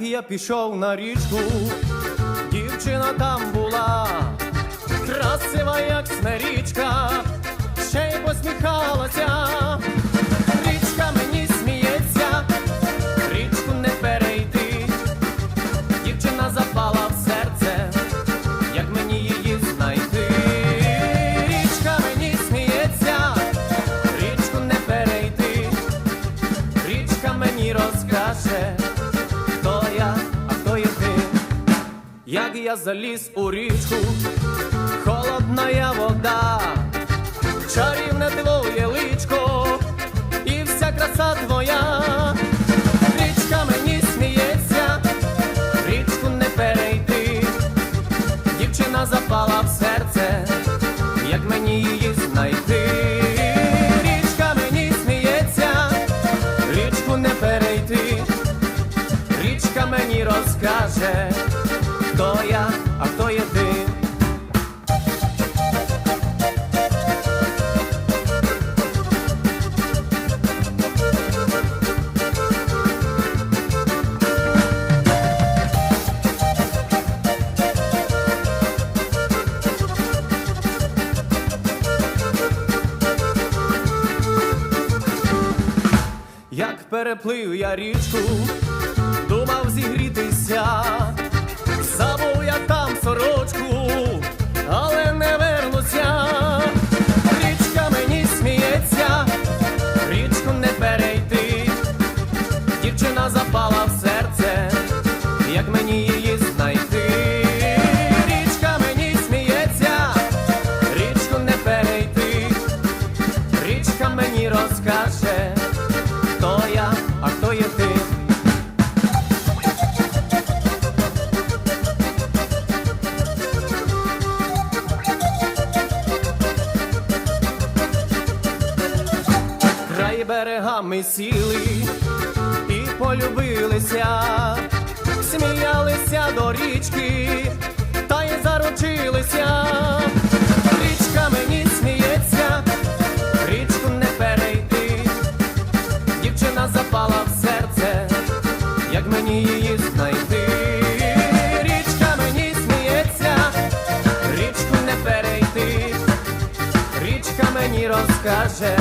я пішов на річку, дівчина там була, красива, як снарічка, ще й посміхалася. Я заліз у річку, холодна вода, чарівне твоє личко, і вся краса твоя. Річка мені сміється, річку не перейти. Дівчина запала в хто я, а хто є ти. Переплив я річку, думав зігрітися, берегами сіли і полюбилися, сміялися до річки, та й заручилися. Річка мені сміється, річку не перейти. Дівчина запала в серце, як мені її знайти. Річка мені сміється, річку не перейти. Річка мені розкаже,